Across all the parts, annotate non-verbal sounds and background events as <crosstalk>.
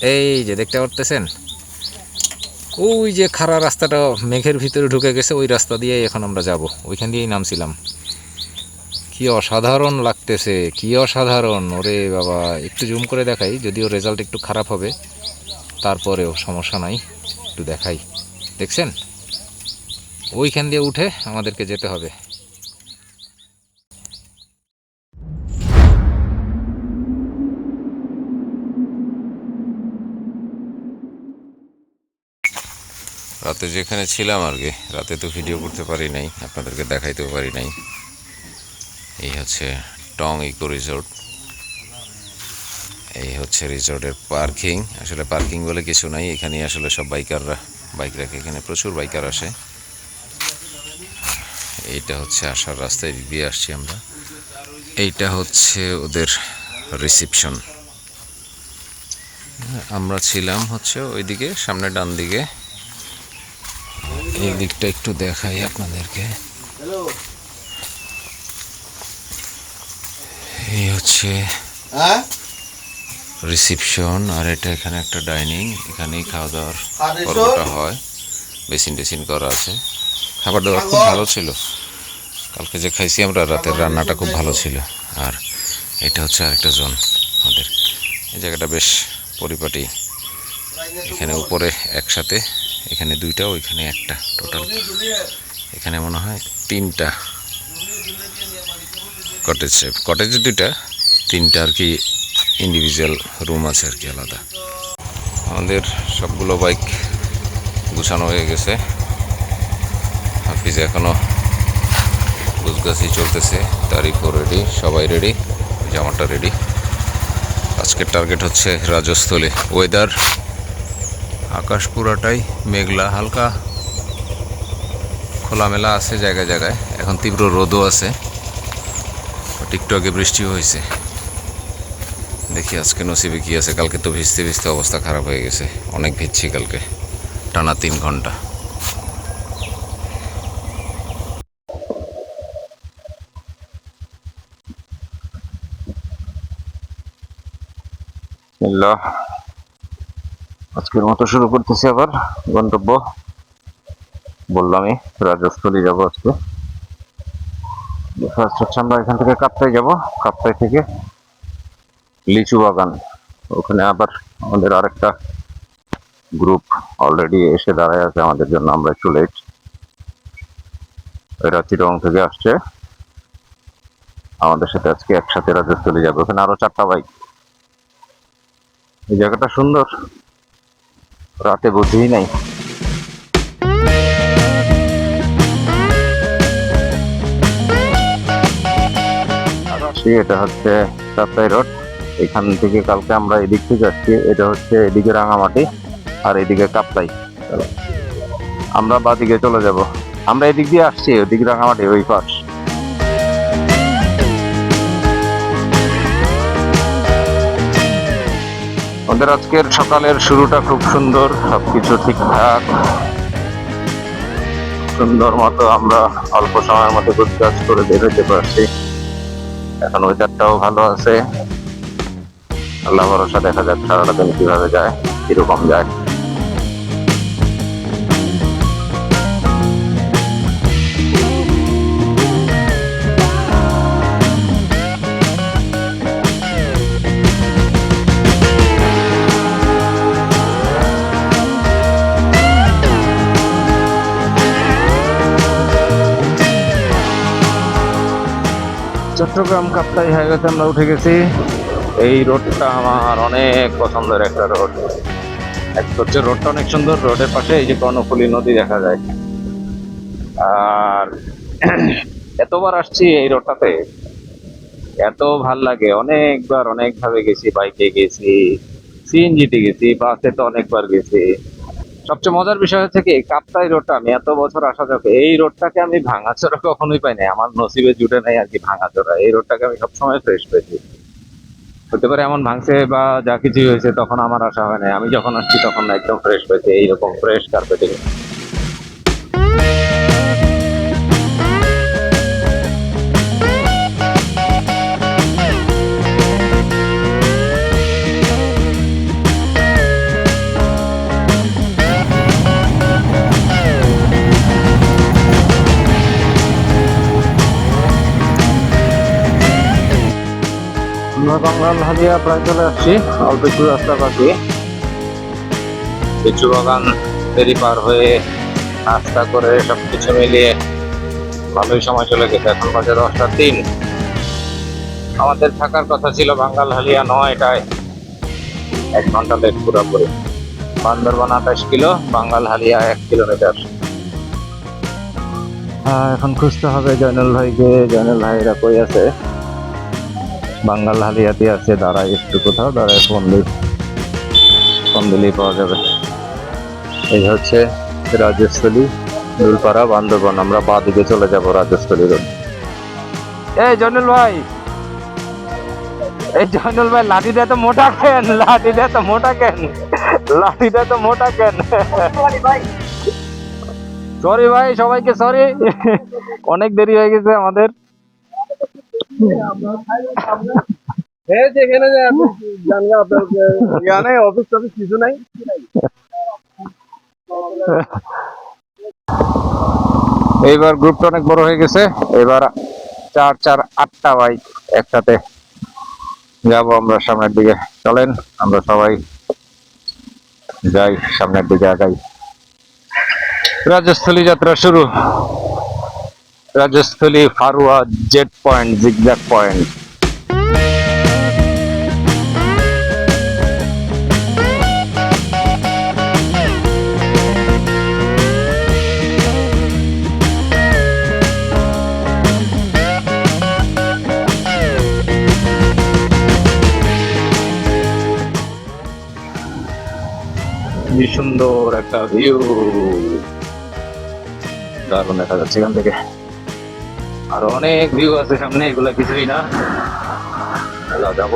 এই যে দেখতে পারতেছেন? ওই যে খাড়া রাস্তাটা মেঘের ভিতরে ঢুকে গেছে, ওই রাস্তা দিয়ে এখন আমরা যাব। ওইখান দিয়েই নামছিলাম। কি অসাধারণ লাগতেছে, কি অসাধারণ। ওরে বাবা, একটু জুম করে দেখাই, যদিও রেজাল্ট একটু খারাপ হবে। তারপরেও সমস্যা নাই, একটু দেখাই। দেখছেন? ওইখান দিয়ে উঠে আমাদেরকে যেতে হবে। রাতে যেখানে ছিলাম আর কি, রাতে তো ভিডিও করতে পারি নাই, আপনাদেরকে দেখাইতেও পারি নাই। এই হচ্ছে টং ইকো রিসোর্ট এই হচ্ছে রিসোর্টের পার্কিং আসলে পার্কিং বলে কিছু নাই এখানে আসলে সব বাইকাররা বাইক রাখে এখানে প্রচুর বাইকার আসে। এইটা হচ্ছে আসার রাস্তায় দিয়ে আসছি আমরা। এইটা হচ্ছে ওদের রিসিপশন আমরা ছিলাম হচ্ছে ওইদিকে, সামনে ডান দিকে এই দিকটা একটু দেখাই আপনাদেরকে। এই হচ্ছে হ্যাঁ? রিসিপশন আর এটা এখানে একটা ডাইনিং এখানেই খাওয়া দাওয়ার পর্বটা হয়। বেসিন টেসিন করা আছে। খাবার দাবার খুব ভালো ছিল। কালকে যে খাইছি আমরা রাতের রান্নাটা খুব ভালো ছিল। আর এটা হচ্ছে আরেকটা জোন আমাদের। এই জায়গাটা বেশ পরিপাটি। উপরে একসাথে, এখানে দুইটা, ওইখানে একটা টোটাল এখানে মনে হয় তিনটা কটেজ কটেজ দুইটা, তিনটা আর কি ইন্ডিভিজুয়াল রুম আছে আর কি আলাদা। আমাদের সবগুলো বাইক গুছানো হয়ে গেছে। হাফিজ এখনও গুছগাছি চলতেছে। তারিখও রেডি সবাই রেডি জামাটা রেডি আজকের টার্গেট হচ্ছে রাজস্থলী। ওয়েদার আকাশ পুরাটাই মেঘলা, হালকা খোলামেলা আছে জায়গায় জায়গায়। এখন তীব্র রোদও আছে। টিকটকে বৃষ্টিও হয়েছে দেখি আজকে নসিবে কি আছে। কালকে তো ভিজতে ভিজতে অবস্থা খারাপ হয়ে গেছে। অনেক ভিজছি কালকে, টানা তিন ঘণ্টা। বিসমিল্লাহ। আজকের মতো শুরু করতেছি আবার গন্তব্য। বললামই রাজস্থলী যাব আজকে। ফার্স্ট হচ্ছে আমরা এখান থেকে কাপ্তাই যাব, কাপ্তাই থেকে লিচু বাগান। ওখানে আবার আমাদের আরেকটা গ্রুপ অলরেডি এসে দাঁড়ায় আছে আমাদের জন্য, আমরা একটু লেট এরা চিরং থেকে আসছে। আমাদের সাথে আজকে একসাথে রাজস্থলী যাবে। ওখানে আরও চারটা বাইক এই জায়গাটা সুন্দর। রাতে বুঝিই নাই। এটা হচ্ছে সাপ্তাই রোড। এখান থেকে কালকে আমরা এদিক থেকে আসছি এটা হচ্ছে এদিকে রাঙামাটি আর এদিকে কাপ্তাই। আমরা বাদিকে চলে যাব। আমরা এদিক দিয়ে আসছি, ওদিকে রাঙামাটি, ওই পাশ। আমাদের আজকের সকালের শুরুটা খুব সুন্দর, সবকিছু ঠিকঠাক। সুন্দর মতো আমরা অল্প সময়ের মধ্যে কাজ করে বের হতে পারছি। এখন ওয়েদারটাও ভালো আছে। আল্লাহ ভরসা, দেখা যাক সারাটা দিন কীভাবে যায়, কীরকম যায়। চট্টগ্রাম কাপ্তাই হাইওয়েতে আমরা উঠে গেছি। এই রোডটা আমার অনেক পছন্দের একটা রোড। এক হচ্ছে রোডটা অনেক সুন্দর, রোডের পাশে এই যে কর্ণফুলী নদী দেখা যায়। আর <clears throat> এতবার আসছি এই রোডটাতে। এত ভালো লাগে। অনেকবার, অনেকভাবে গেছি, বাইকে গেছি, সিএনজিতে গেছি, বাসে তো অনেকবার গেছি। সবচেয়ে মজার বিষয় হচ্ছে কি, কাপ্তাই রোডটা আমি এত বছর আসা যাবে এই রোডটাকে আমি ভাঙাচোরা কখনোই পাই নাই। আমার নসিবে জুটে নাই আর কি ভাঙাচোরা। এই রোডটাকে আমি সবসময় ফ্রেশ পেয়েছি। হতে পারে এমন ভাঙছে বা যা কিছু হয়েছে, তখন আমার আশা হয় নাই। আমি যখন আসছি, তখন একদম ফ্রেশ পেয়েছি, এইরকম ফ্রেশ কার্পেটিং বাঙ্গাল হালিয়া প্রায় চলে আসছি। অল্প একটু রাস্তা বাকি। লিচু বাগান ফেরি পার হয়ে নাস্তা করে সবকিছু মিলিয়ে ভালোই সময় চলে গেছে। এখন বাজে দশটা তিন। আমাদের থাকার কথা ছিল বাঙ্গাল হালিয়া নয়টায়। এক ঘণ্টা লেট পুরোপুরি। বান্দরবান আঠাশ কিলো বাঙ্গাল হালিয়া এক কিলোমিটার। হ্যাঁ এখন খুঁজতে হবে জয়নুল ভাইকে। জয়নুল ভাইরা কই আছে? বাঙ্গাল হালিয়াতে আছে, দাঁড়ায় একটু কোথাও, দাঁড়ায় ফোন দিই। ফোন দিলেই পাওয়া যাবে। এই হচ্ছে রাজস্থলী, দুলপাড়া, বান্দরবান। আমরা বা দিকে চলে যাব রাজস্থলী রোড। এই জয়নুল ভাই! এই জয়নুল ভাই লাঠিটা তো মোটা কেন? লাঠিটা তো মোটা কেন? লাঠিটা তো মোটা কেন? সরি ভাই, সবাইকে সরি অনেক দেরি হয়ে গেছে আমাদের। এইবার গ্রুপটা অনেক বড় হয়ে গেছে। এবার চার চার, আটটা বাইক একসাথে যাব আমরা সামনের দিকে। চলেন, আমরা সবাই যাই সামনের দিকে আগাই। রাজস্থলী যাত্রা শুরু। Rajasthali Farua jet point zigzag point. সুন্দর একটা ভিউ দারুণ দেখা যাচ্ছে এখান থেকে। আর অনেক ভিউ আছে সামনে, এগুলা কিছুই না। যাব।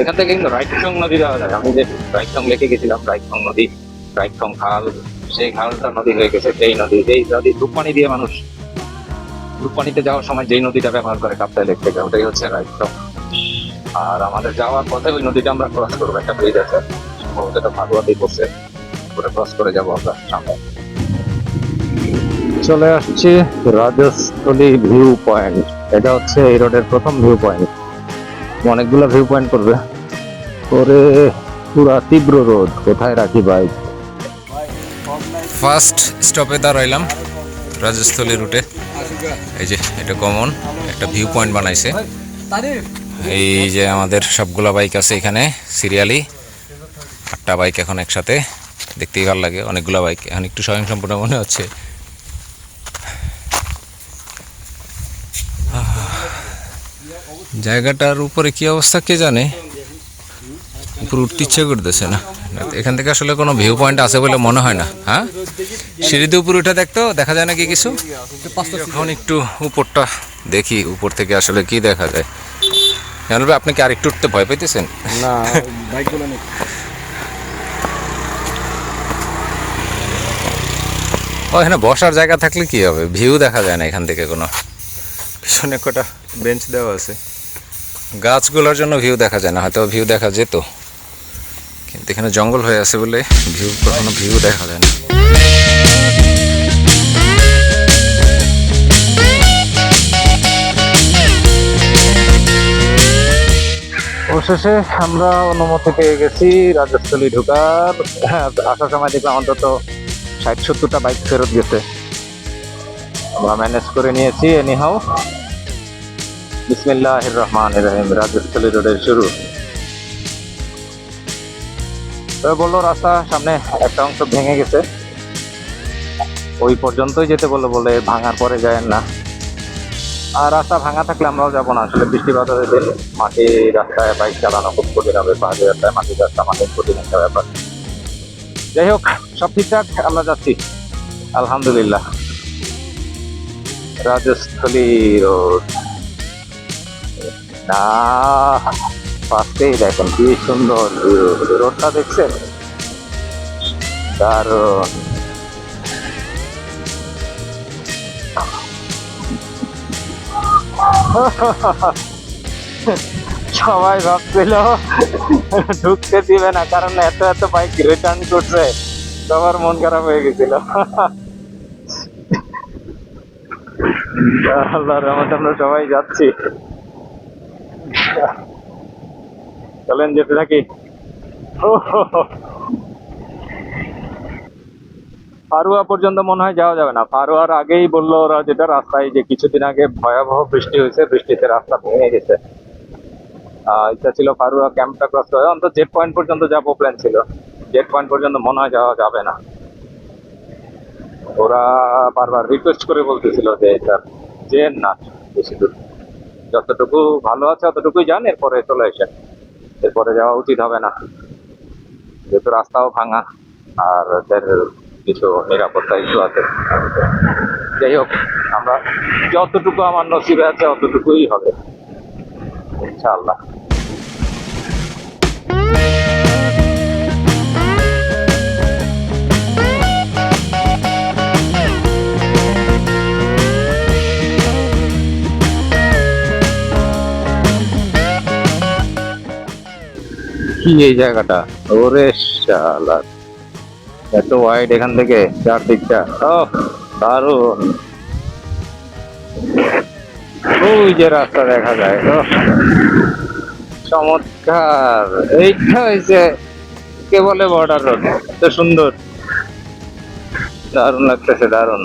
এখান থেকে কিন্তু রাইটসং নদী যাওয়া যায়। আমি যে রাইটসং লেকে গেছিলাম রাইটসং নদী রাইটসং খাল, সেই খালটা নদী হয়ে গেছে, সেই নদী, যেই নদী ধূপপানি দিয়ে মানুষ ধূপপানিতে যাওয়ার সময় যেই নদীটা ব্যবহার করে কাপ্তাই লেক থেকে, ওটাই হচ্ছে রাইটসং আর আমাদের যাওয়ার পথে ওই নদীটা আমরা ক্রস করব, একটা ব্রিজ আছে। এটা ফাগুয়াতেই পড়ছে পুরো ক্রস করে যাব আমরা সামনে। চলে আসছি রাজস্থলী ভিউ পয়েন্ট এটা হচ্ছে এই রোডের প্রথম ভিউ পয়েন্ট অনেকগুলো ভিউ পয়েন্ট করবে। করে পুরা তীব্র রোদ কোথায় রাখি বাইক ফার্স্ট স্টপে দাঁড়াইলাম রাজস্থলী রুটে এই যে, এটা কমন একটা ভিউ পয়েন্ট বানাইছে। এই যে আমাদের সবগুলা বাইক আছে এখানে, সিরিয়ালি। আটটা বাইক এখন একসাথে। দেখতেই ভালো লাগে, অনেকগুলো বাইক এখন একটু স্বয়ংসম্পূর্ণ মনে হচ্ছে। জায়গাটার উপরে কি অবস্থা কে জানে? উপরে উঠতে ইচ্ছে করতেছে না। এখান থেকে আসলে কোনো ভিউ পয়েন্ট আছে বলে মনে হয় না হ্যাঁ? সিঁড়িতে উপরে উঠে দেখতো দেখা যায় নাকি কিছু? এখন একটু উপরটা দেখি উপর থেকে আসলে কি দেখা যায়। জানাল ভাই, আপনি কি আরেকটু উঠতে ভয় পাইতেছেন? না বাইকগুলো নেই। ও এখানে বসার জায়গা থাকলে কি হবে? ভিউ দেখা যায় না এখান থেকে কোনো। পিছনে কটা বেঞ্চ দেওয়া আছে। গাছগুলোর জন্য ভিউ দেখা যায় না, হয়তো ভিউ দেখা যেত। কিন্তু এখানে জঙ্গল হয়ে আছে বলে ভিউ কখনো ভিউ দেখা যায় না। অবশেষে আমরা অনুমতি পেয়ে গেছি রাজস্থলী ঢুকার। হ্যাঁ আসার সময় দেখলাম অন্তত ষাট সত্তরটা বাইক ফেরত গেছে। আমরা ম্যানেজ করে নিয়েছি এনিহাও বিসমিল্লাহ রহমান রহিম রোডের শুরু। বলল, রাস্তা সামনে একটা অংশ ভেঙে গেছে। ওই পর্যন্তই যেতে বলে ভাঙার পরে যায় না। আর রাস্তা ভাঙা থাকলে আমরাও যাব না। আসলে মাটি রাস্তায় বাইক চালানো খুব কঠিন হবে। পাহাড়ি রাস্তায় মাটির রাস্তা, মাটির কঠিন একটা ব্যাপার। যাই হোক, সব ঠিকঠাক, আমরা যাচ্ছি। আলহামদুলিল্লাহ। রাজস্থলী রোড। না। দেখেন, কি সুন্দর রোডটা দেখছেন? সবাই ভাবছিল, ঢুকতে দিবে না, কারণ এত এত বাইক রিটার্ন করছে। সবার মন খারাপ হয়ে গেছিল। আল্লাহর রহমতে আমরা সবাই যাচ্ছি। চলেন যেতে থাকি। ফারুয়া পর্যন্ত মনে হয় যাওয়া যাবে না। ফারুয়ার আগেই বলল ওরা যেটা রাস্তায় যে কিছুদিন আগে ভয়াবহ বৃষ্টি হয়েছে, বৃষ্টিতে রাস্তা ভেঙে গেছে। ইচ্ছা ছিল ফারুয়া ক্যাম্পটা ক্রস করে অন্তত জেট পয়েন্ট পর্যন্ত যাব প্ল্যান ছিল। জেট পয়েন্ট পর্যন্ত মনে হয় যাওয়া যাবে না। ওরা বারবার রিকোয়েস্ট করে বলতেছিল যে এটা যেন না, বেশি দূর। যতটুকু ভালো আছে অতটুকুই যান, এরপরে চলে এসেন এরপরে যাওয়া উচিত হবে না। যেহেতু রাস্তাও ভাঙা, আর ওদের কিছু নিরাপত্তা ইস্যু আছে। যাই হোক, আমরা যতটুকু আমার নসিবে আছে অতটুকুই হবে, ইনশাআল্লাহ। কি এই জায়গাটা। ওরে শালা। এত ওয়াইড এখান থেকে, চারদিকটা। ও দারুণ। ওই যে রাস্তা দেখা যায় চমৎকার। এইটা হয়েছে কে বলে বর্ডার রোড এত সুন্দর। দারুণ লাগতেছে, দারুণ।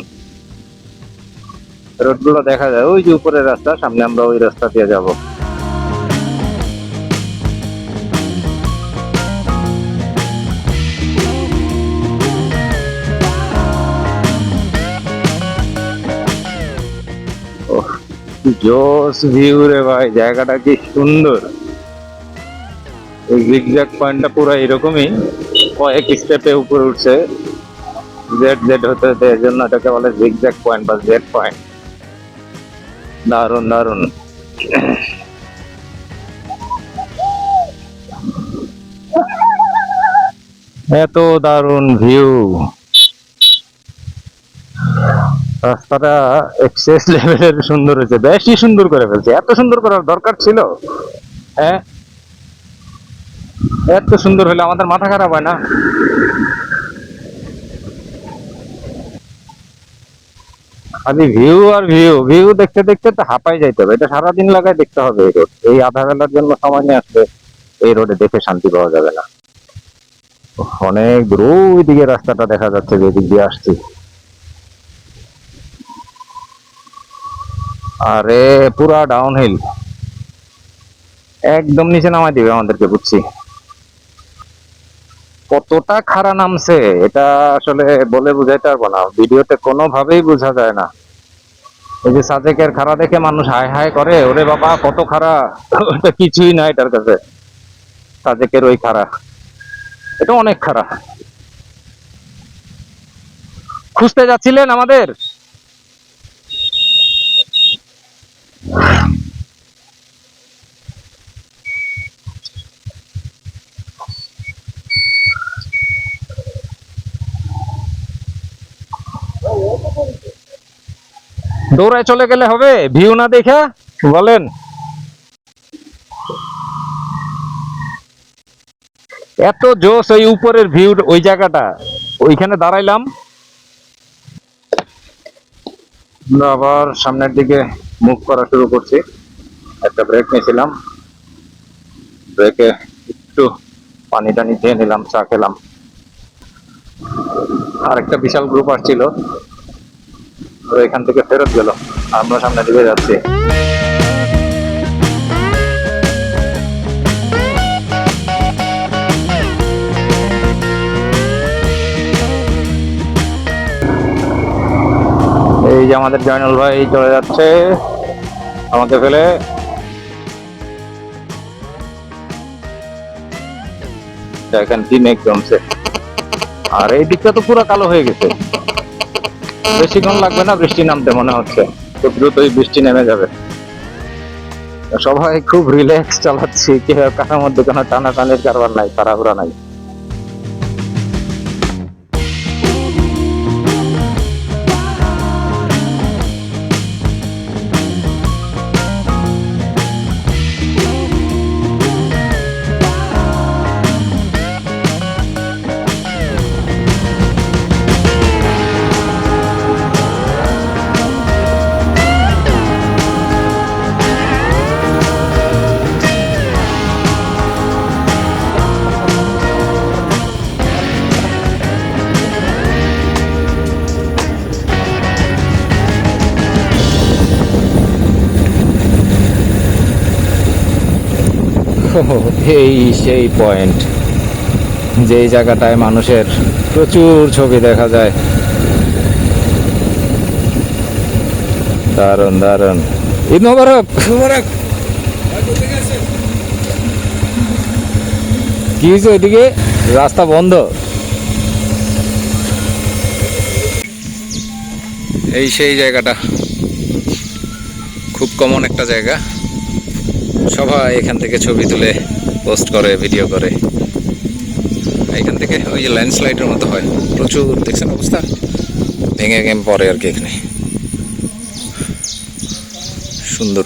রোডগুলো দেখা যায়, ওই যে উপরের রাস্তা, সামনে আমরা ওই রাস্তা দিয়ে যাব। কি জোস ভিউ রে ভাই, জায়গাটা কি সুন্দর। এই জিগজ্যাগ পয়েন্টটা পুরো এরকমই, কয়েক স্টেপে উপরে উঠছে। জেড জেড হতে হতে এর জন্য এটাকে বলে জিগজ্যাগ পয়েন্ট বা জেড পয়েন্ট দারুণ দারুণ এত দারুণ ভিউ রাস্তাটা এক্সেস লেভেলের সুন্দর হয়েছে। বেশি সুন্দর করে ফেলছে। এত সুন্দর করার দরকার ছিল? হ্যাঁ। এত সুন্দর হলে আমাদের মাথা খারাপ হয় না? খালি ভিউ আর ভিউ ভিউ দেখতে দেখতে তো হাঁপাই যাইতে হবে। এটা সারাদিন লাগায় দেখতে হবে এই রোড। এই আধা বেলার জন্য সময় নিয়ে আসলে এই রোডে দেখে শান্তি পাওয়া যাবে না। অনেক দূর ওই দিকে রাস্তাটা দেখা যাচ্ছে যে দিক দিয়ে আসছি। আরে পুরা ডাউন হিল একদম নিচে নামাই দিবে আমাদেরকে, বুঝছি। কতটা খাড়া নামছে, এটা আসলে বলে বুঝাইতে পারব না। ভিডিওতে কোনোভাবেই বোঝা যায় না। এই যে সাজেকের খাড়া দেখে মানুষ হাই হাই করে, ওরে বাবা, কত খাড়া। ওটা কিছুই না এটার কাছে সাজেকের ওই খাড়া। এটা অনেক খাড়া। খুঁজতে যাচ্ছিলেন আমাদের? দৌড়ায় চলে গেলে হবে? ভিউ না দেখা? বলেন। এত জোশ ওই উপরের ভিউ ওই জায়গাটা। ওইখানে দাঁড়াইলাম। আবার সামনের দিকে মুভ করা শুরু করছি। একটা ব্রেক নিয়েছিলাম। ব্রেকে একটু পানি টানি খেয়ে নিলাম, চা খেলাম। আর একটা বিশাল গ্রুপ আসছিল। তো এখান থেকে ফেরত গেল। আমরা সামনে দিকে যাচ্ছি। এই যে আমাদের জয়নুল ভাই চলে যাচ্ছে, আমাকে ফেলে। জমছে। আর এই দিকটা তো পুরো কালো হয়ে গেছে। বেশিক্ষণ লাগবে না, বৃষ্টি নামতে মনে হচ্ছে। খুব দ্রুতই বৃষ্টি নেমে যাবে। সবাই খুব রিল্যাক্স চালাচ্ছি, কেউ কাটার মধ্যে কোনো টানাটানির কারবার নাই, তাড়াহুড়া নাই। এই সেই পয়েন্ট যেই জায়গাটায় মানুষের প্রচুর ছবি দেখা যায়। দারুণ দারুণ। ঈদ মোবারক! কি হয়েছে ওইদিকে? রাস্তা বন্ধ। এই সেই জায়গাটা। খুব কমন একটা জায়গা। সবাই এখান থেকে ছবি তুলে পোস্ট করে, ভিডিও করে। এখান থেকে ওই যে ল্যান্ডস্লাইডের মতো হয়। প্রচুর, দেখছেন অবস্থা? ভেঙে গেম পরে আর কি এখানে। সুন্দর।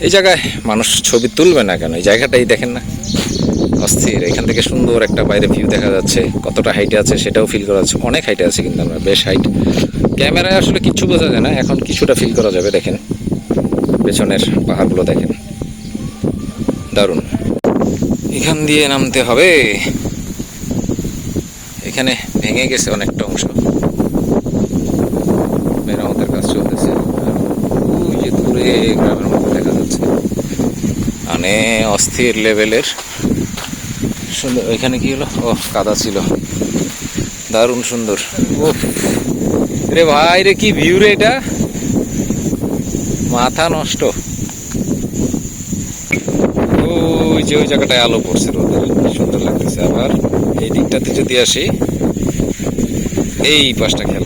এই জায়গায় মানুষ ছবি তুলবে না কেন? এই জায়গাটাই দেখেন না। অস্থির। এখান থেকে সুন্দর একটা বাইরে ভিউ দেখা যাচ্ছে। কতটা হাইটে আছে সেটাও ফিল করা যাচ্ছে। অনেক হাইটে আছে কিন্তু আমরা, বেশ হাইট ক্যামেরায় আসলে কিচ্ছু বোঝা যায় না। এখন কিছুটা ফিল করা যাবে, দেখেন। পেছনের পাহাড়গুলো দেখেন। দারুণ। এখান দিয়ে নামতে হবে। এখানে ভেঙে গেছে অনেকটা অংশ। মেরামতের কাজ চলতেছে। দূরে গ্রামের মধ্যে দেখা যাচ্ছে। মানে অস্থির লেভেলের। সুন্দর, এখানে কি হলো? ও, কাদা ছিল। দারুণ সুন্দর। ও রে ভাই, রে কি ভিউ রে এটা। মাথা নষ্ট ওই যে ওই জায়গাটায় আলো পড়ছে রোদের সুন্দর লাগতেছে। আবার এই দিকটাতে যদি আসি, এই পাশটা খেয়াল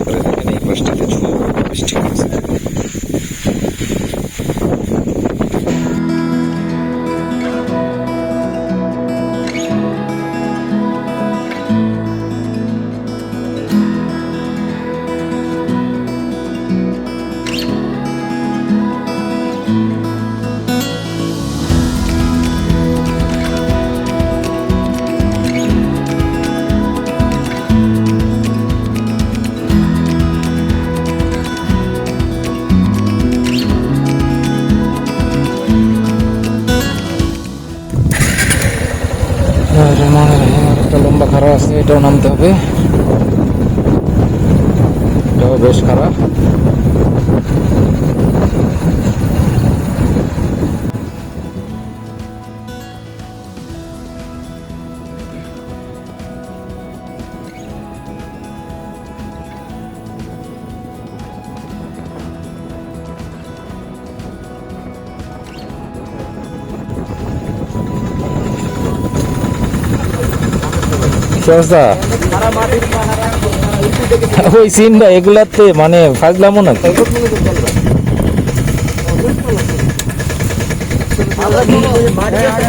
ওই সিনটা এগুলাতে মানে ফাজলামো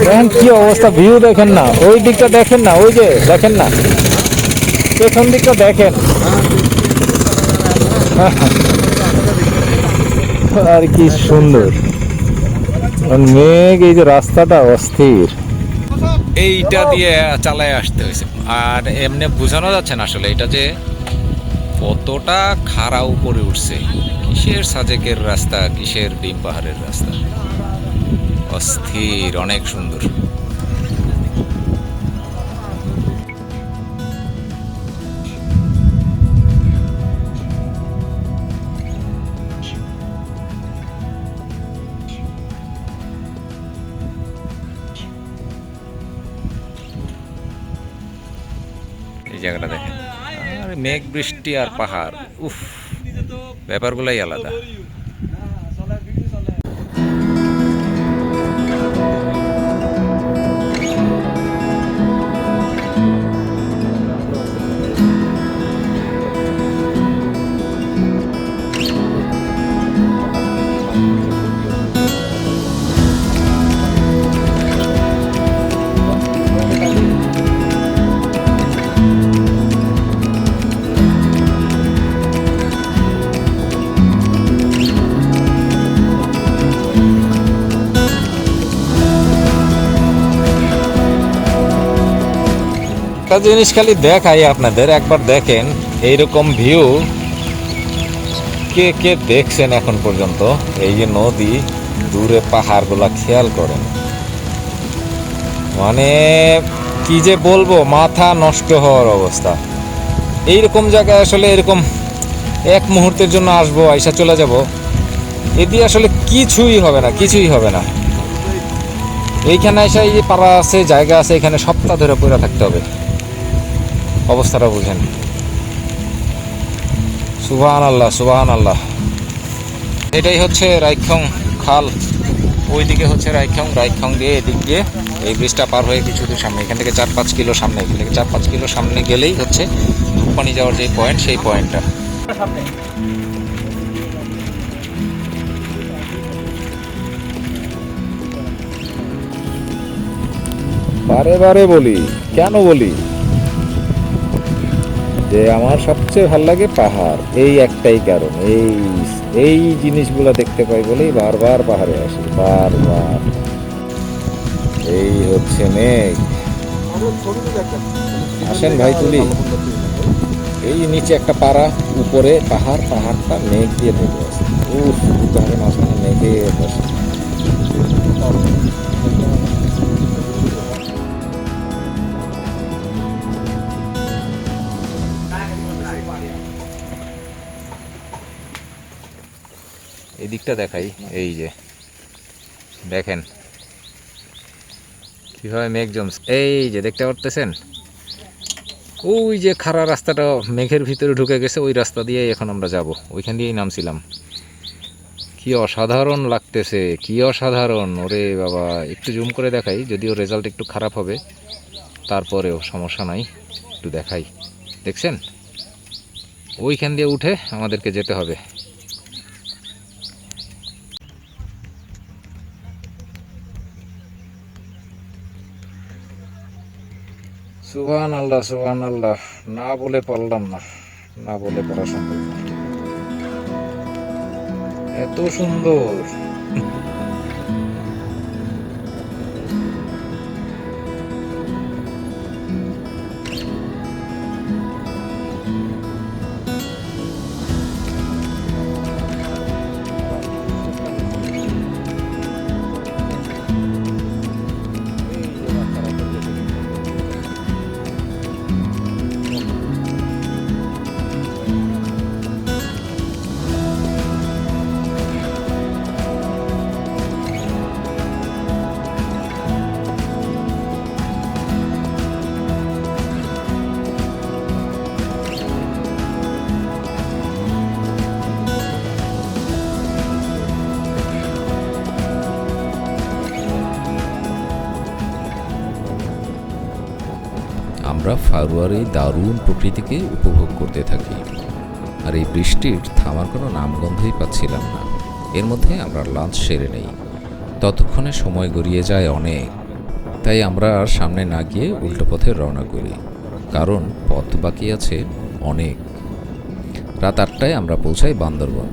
দেখেন কি অবস্থা ভিউ দেখেন না। ওই দিকটা দেখেন না, ওই যে দেখেন না। পেছন দিকটা দেখেন। আর কি সুন্দর। মেঘ, এই যে রাস্তাটা অস্থির। এইটা দিয়ে চালায় আসতে হয়েছে। আর এমনি বোঝানো যাচ্ছে না আসলে এটা যে কতটা খাড়া উপরে উঠছে। কিসের সাজেকের রাস্তা, কিসের ডিম পাহাড়ের রাস্তা? অস্থির, অনেক সুন্দর। মেঘ বৃষ্টি আর পাহাড়। উফ ব্যাপারগুলাই আলাদা। জিনিস খালি দেখাই আপনাদের, একবার দেখেন এইরকম ভিউ কে কে দেখছেন এখন পর্যন্ত? এই যে নদী, দূরে পাহাড়গুলা খেয়াল করেন। মানে কি যে বলব, মাথা নষ্ট হওয়ার অবস্থা। এইরকম জায়গায় আসলে এরকম এক মুহূর্তের জন্য আসব, আইসা চলে যাব। এদি আসলে কিছুই হবে না, কিছুই হবে না। এইখানে এসে এই পাড়া আছে, জায়গা আছে, এখানে সপ্তাহ ধরে পড়ে থাকতে হবে। অবস্থাটা বুঝেন। সুবাহান আল্লাহ সুবাহান আল্লাহ এটাই হচ্ছে রাইখং খাল। ওইদিকে হচ্ছে রাইখং রাইখং দিয়ে এদিক দিয়ে এই ব্রিজটা পার হয়ে কিছু দূর সামনে। এখান থেকে চার পাঁচ কিলো সামনে, এখান থেকে চার পাঁচ কিলো সামনে গেলেই হচ্ছে ধূপপানি যাওয়ার যে পয়েন্ট সেই পয়েন্টটা বারে বারে বলি, কেন বলি? যে আমার সবচেয়ে ভালো লাগে পাহাড়। এই একটাই কারণ, এই এই জিনিসগুলো দেখতে পাই বলেই বারবার পাহাড়ে আসি, বারবার। এই হচ্ছে মেঘ। আসেন ভাই তুলি। এই নিচে একটা পাড়া, উপরে পাহাড়, পাহাড়টা মেঘ দিয়ে ঢেকে আছে। উফ পাহাড়ের মাঝখানে মেঘে বসে। দিকটা দেখাই, এই যে, দেখেন। কীভাবে মেঘ জমছে। এই যে, দেখতে পারতেছেন? ওই যে খাড়া রাস্তাটা মেঘের ভিতরে ঢুকে গেছে, ওই রাস্তা দিয়ে এখন আমরা যাব। ওইখান দিয়েই নামছিলাম। কি অসাধারণ লাগতেছে, কি অসাধারণ। ওরে বাবা, একটু জুম করে দেখাই, যদিও রেজাল্ট একটু খারাপ হবে। তারপরেও সমস্যা নাই, একটু দেখাই। দেখছেন? ওইখান দিয়ে উঠে আমাদেরকে যেতে হবে। সুহান আল্লাহ সুহান আল্লাহ না বলে পারলাম না। না বলে পড়া সম্ভব এত সুন্দর। আমরা ফারুয়ার এই দারুণ প্রকৃতিকে উপভোগ করতে থাকি। আর এই বৃষ্টির থামার কোনো নামগন্ধই পাচ্ছিলাম না। এর মধ্যে আমরা লাঞ্চ সেরে নেই। ততক্ষণে সময় গড়িয়ে যায় অনেক। তাই আমরা আর সামনে না গিয়ে উল্টো পথে রওনা করি। কারণ পথ বাকি আছে অনেক। রাত আটটায় আমরা পৌঁছাই বান্দরবন।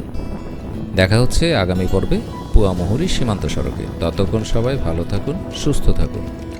দেখা হচ্ছে আগামী পর্বে পুয়ামহুরি সীমান্ত সড়কে। ততক্ষণ সবাই ভালো থাকুন, সুস্থ থাকুন।